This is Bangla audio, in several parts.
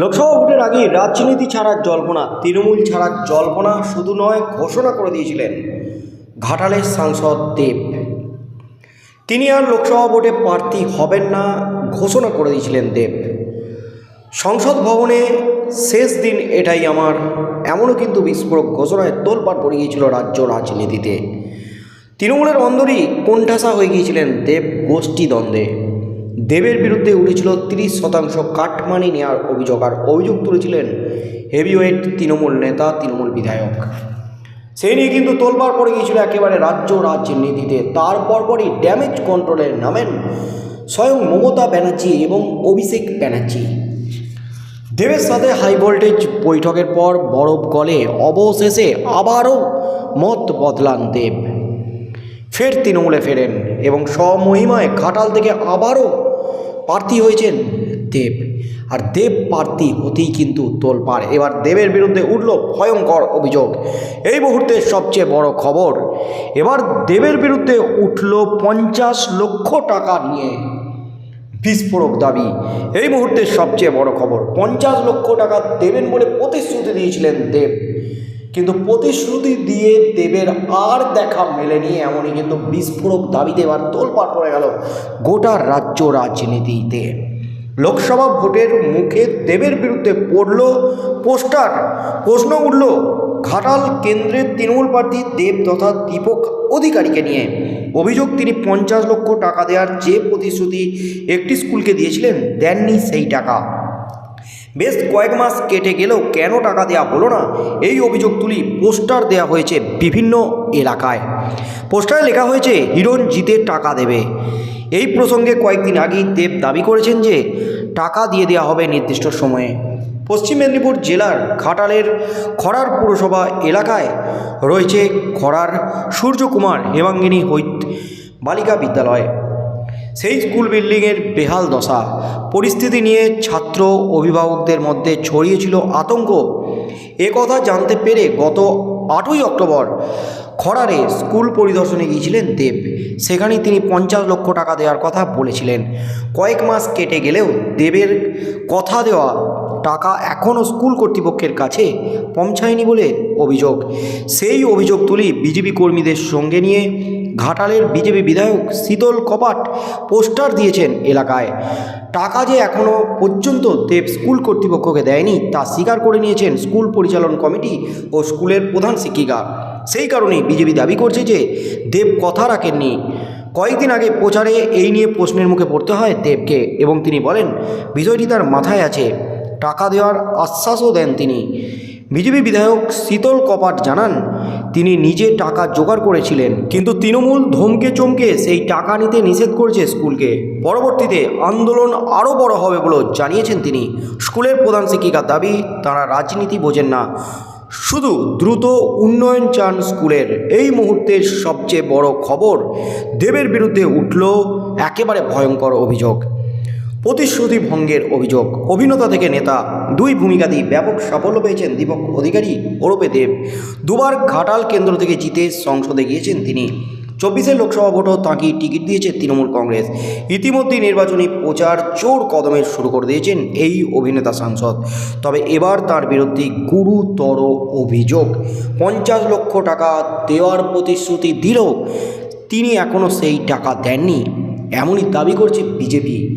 লোকসভা ভোটের আগেই রাজনীতি ছাড়ার জল্পনা, তৃণমূল ছাড়ার জল্পনা শুধু নয়, ঘোষণা করে দিয়েছিলেন ঘাটালের সাংসদ দেব। তিনি আর লোকসভা ভোটে প্রার্থী হবেন না, ঘোষণা করে দিয়েছিলেন দেব। সংসদ ভবনে শেষ দিন এটাই আমার, এমনও কিন্তু বিস্ফোরক ঘোষণায় তোলপাড় পড়ে গিয়েছিল রাজ্য রাজনীতিতে। তৃণমূলের অন্দরই কোণঠাসা হয়ে গিয়েছিলেন দেব গোষ্ঠী দ্বন্দ্বে দেবের বিরুদ্ধে উঠেছিল তিরিশ শতাংশ কাটমানি নেওয়ার অভিযোগ আর অভিযোগ তুলেছিলেন হেভিওয়েট তৃণমূল নেতা, তৃণমূল বিধায়ক। সেই নিয়ে কিন্তু তোলপাড় পড়ে গিয়েছিল একেবারে রাজ্য রাজনীতিতে তার পরপরই ড্যামেজ কন্ট্রোলে নামেন স্বয়ং মমতা ব্যানার্জি এবং অভিষেক ব্যানার্জি। দেবের সাথে হাই ভোল্টেজ বৈঠকের পর বরফ গলে অবশেষে আবারও মত বদলান দেব। ফের তৃণমূলে ফেরেন এবং স্বমহিমায় ঘাটাল থেকে আবারও প্রার্থী হয়েছেন দেব। আর দেব প্রার্থী হতেই কিন্তু তোলপাড়। এবার দেবের বিরুদ্ধে উঠল ভয়ঙ্কর অভিযোগ। এই মুহূর্তের সবচেয়ে বড় খবর, এবার দেবের বিরুদ্ধে উঠল পঞ্চাশ লক্ষ টাকা নিয়ে বিস্ফোরক দাবি। এই মুহূর্তের সবচেয়ে বড় খবর, পঞ্চাশ লক্ষ টাকা দেবেন বলে প্রতিশ্রুতি দিয়েছিলেন দেব। কিন্তু প্রতিশ্রুতি দিয়ে দেবের আর দেখা মেলেনি এমনই কিন্তু বিস্ফোরক দাবিতে এবার তোলপাড় পড়ে গেল গোটা রাজ্য রাজনীতিতে। লোকসভা ভোটের মুখে দেবের বিরুদ্ধে পড়ল পোস্টার। প্রশ্ন উঠল, ঘাটাল কেন্দ্রের তৃণমূল প্রার্থী দেব তথা দীপক অধিকারীকে নিয়ে। অভিযোগ, তিনি পঞ্চাশ লক্ষ টাকা দেওয়ার যে প্রতিশ্রুতি একটি স্কুলকে দিয়েছিলেন, দেননি সেই টাকা। বেশ কয়েক মাস কেটে গেলেও কেন টাকা দেওয়া হলো না? এই অভিযোগ তুলি পোস্টার দেওয়া হয়েছে বিভিন্ন এলাকায়। পোস্টারে লেখা হয়েছে হিরণ জিতে টাকা দেবে। এই প্রসঙ্গে কয়েকদিন আগেই দেব দাবি করেছেন যে, টাকা দিয়ে দেওয়া হবে নির্দিষ্ট সময়ে। পশ্চিম মেদিনীপুর জেলার ঘাটালের খড়ার পুরসভা এলাকায় রয়েছে খড়ার সূর্যকুমার হেমাঙ্গিনী হৈত বালিকা বিদ্যালয়। সেই স্কুল বিল্ডিংয়ের বেহাল দশা। পরিস্থিতি নিয়ে ছাত্র অভিভাবকদের মধ্যে ছড়িয়েছিল আতঙ্ক। কথা জানতে পেরে গত আটই অক্টোবর খরারে স্কুল পরিদর্শনে গিয়েছিলেন দেব। সেখানে তিনি পঞ্চাশ লক্ষ টাকা দেওয়ার কথা বলেছিলেন। কয়েক মাস কেটে গেলেও দেবের কথা দেওয়া টাকা এখনও স্কুল কর্তৃপক্ষের কাছে পৌঁছায়নি বলে অভিযোগ। সেই অভিযোগ তুলি বিজেপি কর্মীদের সঙ্গে নিয়ে ঘাটালের বিজেপি বিধায়ক শীতল কপাট পোস্টার দিয়েছেন এলাকায়। টাকা যে এখনও পর্যন্ত দেব স্কুল কর্তৃপক্ষকে দেয়নি তা স্বীকার করে নিয়েছেন স্কুল পরিচালন কমিটি ও স্কুলের প্রধান শিক্ষিকা। সেই কারণেই বিজেপি দাবি করছে যে দেব কথা রাখেননি। কয়েকদিন আগে প্রচারে এই নিয়ে প্রশ্নের মুখে পড়তে হয় দেবকে এবং তিনি বলেন বিষয়টি তার মাথায় আছে। টাকা দেওয়ার আশ্বাসও দেন তিনি। বিজেপি বিধায়ক শীতল কপাট জানান, তিনি নিজে টাকা জোগাড় করেছিলেন, কিন্তু তৃণমূল ধমকে চমকে সেই টাকা নিতে নিষেধ করেছে স্কুলকে। পরবর্তীতে আন্দোলন আরও বড় হবে বলেও জানিয়েছেন তিনি। স্কুলের প্রধান শিক্ষিকার দাবি, তারা রাজনীতি বোঝেন না, শুধু দ্রুত উন্নয়ন চান স্কুলের। এই মুহূর্তের সবচেয়ে বড় খবর দেবের বিরুদ্ধে উঠল একেবারে ভয়ঙ্কর অভিযোগ। প্রতিশ্রুতি ভঙ্গের অভিযোগ। অভিনেতা থেকে নেতা। দুই ভূমিকাতেই ব্যাপক সাফল্য পেয়েছেন দীপক অধিকারী, ওরপে দেব। দুবার ঘাটাল কেন্দ্র থেকে জিতে সংসদে গিয়েছেন তিনি। চব্বিশের লোকসভা ভোটও তাঁকে টিকিট দিয়েছে তৃণমূল কংগ্রেস। ইতিমধ্যে নির্বাচনী প্রচার জোর কদমে শুরু করে দিয়েছেন এই অভিনেতা সাংসদ। তবে এবার তার বিরুদ্ধে গুরুতর অভিযোগ। পঞ্চাশ লক্ষ টাকা দেওয়ার প্রতিশ্রুতি দিলেও তিনি এখনও সেই টাকা দেননি। এমনই দাবি করছে বিজেপি।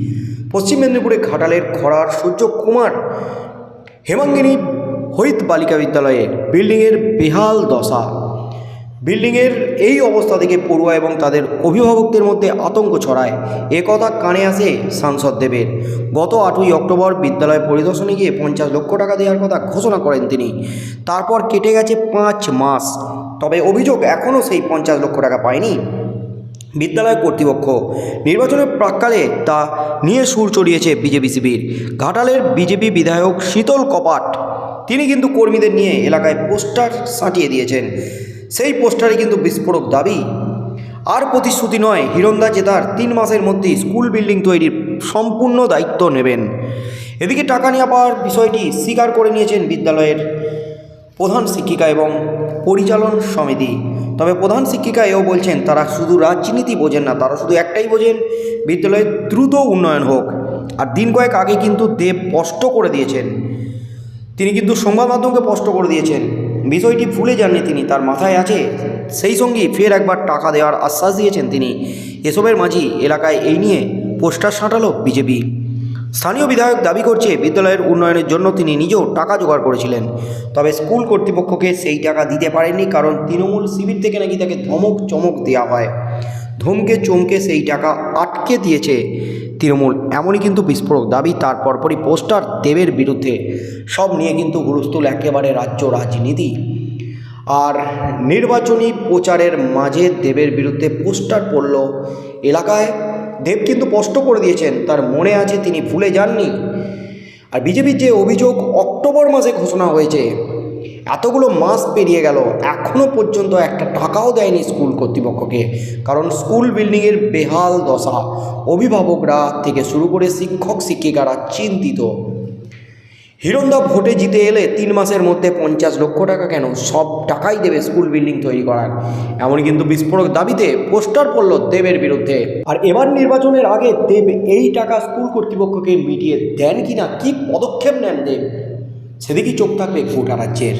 পশ্চিম মেদিনীপুরে ঘাটালের খরার সূর্য কুমার হেমাঙ্গিনী হৈত বালিকা বিদ্যালয়ে বিল্ডিংয়ের বেহাল দশা। বিল্ডিংয়ের এই অবস্থা থেকে পড়ুয়া এবং তাদের অভিভাবকদের মধ্যে আতঙ্ক ছড়ায়। এ কথা কানে আসে সাংসদ দেবের। গত আটই অক্টোবর বিদ্যালয় পরিদর্শনে গিয়ে পঞ্চাশ লক্ষ টাকা দেওয়ার কথা ঘোষণা করেন তিনি। তারপর কেটে গেছে পাঁচ মাস। তবে অভিযোগ এখনও সেই পঞ্চাশ লক্ষ টাকা পায়নি। বিদ্যালয় কর্তৃপক্ষ। নির্বাচনের প্রাককালে তা নিয়ে সুর চড়িয়েছে বিজেপি শিবির। ঘাটালের বিজেপি বিধায়ক শীতল কপাট। তিনি কিন্তু কর্মীদের নিয়ে এলাকায় পোস্টার সাঁটিয়ে দিয়েছেন। সেই পোস্টারে কিন্তু বিস্ফোরক দাবি। আর প্রতিশ্রুতি নয় হিরন্দা জেতার তিন মাসের মধ্যেই স্কুল বিল্ডিং তৈরির সম্পূর্ণ দায়িত্ব নেবেন। এদিকে টাকা নিয়ে পাওয়ার বিষয়টি স্বীকার করে নিয়েছেন বিদ্যালয়ের প্রধান শিক্ষিকা এবং পরিচালন সমিতি। তবে প্রধান শিক্ষিকা এও বলছেন, তারা শুধু রাজনীতি বোঝেন না, তারা শুধু একটাই বোঝেন বিদ্যালয়ের দ্রুত উন্নয়ন হোক। আর দিন কয়েক আগে কিন্তু দেব স্পষ্ট করে দিয়েছেন। তিনি কিন্তু সংবাদ মাধ্যমকে স্পষ্ট করে দিয়েছেন। বিষয়টি ভুলে যাননি তিনি, তার মাথায় আছে, সেই সঙ্গে ফের একবার টাকা দেওয়ার আশ্বাস দিয়েছেন তিনি। এসবের মাঝি এলাকায় এই নিয়ে পোস্টার সাঁটালো বিজেপি। স্থানীয় বিধায়ক দাবি করছে বিদ্যালয়ের উন্নয়নের জন্য তিনি নিজেও টাকা জোগাড় করেছিলেন। তবে স্কুল কর্তৃপক্ষকে সেই টাকা দিতে পারেননি কারণ তৃণমূল শিবির থেকে নাকি তাকে ধমক চমক দেওয়া হয়। ধমকে চমকে সেই টাকা আটকে দিয়েছে তৃণমূল। এমনই কিন্তু বিস্ফোরক দাবি, তার পরপরই পোস্টার দেবের বিরুদ্ধে। সব নিয়ে কিন্তু হুলস্থুল একেবারে রাজ্য রাজনীতি। আর নির্বাচনী প্রচারের মাঝে দেবের বিরুদ্ধে পোস্টার পড়ল এলাকায় দেব কিন্তু স্পষ্ট করে দিয়েছেন, তার মনে আছে তিনি ভুলে যাননি। আর বিজেপির যে অভিযোগ অক্টোবর মাসে ঘোষণা হয়েছে, এতগুলো মাস পেরিয়ে গেল এখনও পর্যন্ত একটা টাকাও দেয়নি স্কুল কর্তৃপক্ষকে, কারণ স্কুল বিল্ডিংয়ের বেহাল দশা। অভিভাবকরা থেকে শুরু করে শিক্ষক, শিক্ষিকারা চিন্তিত। হিরণদা ভোটে জিতে এলে তিন মাসের মধ্যে পঞ্চাশ লক্ষ টাকা কেন? সব টাকাই দেবে স্কুল বিল্ডিং তৈরি করার। এমন কিন্তু বিস্ফোরক দাবিতে পোস্টার পড়ল দেবের বিরুদ্ধে। আর এবার নির্বাচনের আগে দেব এই টাকা স্কুল কর্তৃপক্ষকে মিটিয়ে দেন কিনা, কি পদক্ষেপ নেন দেব? সেদিকেই চোখ থাকবে গোটা রাজ্যের।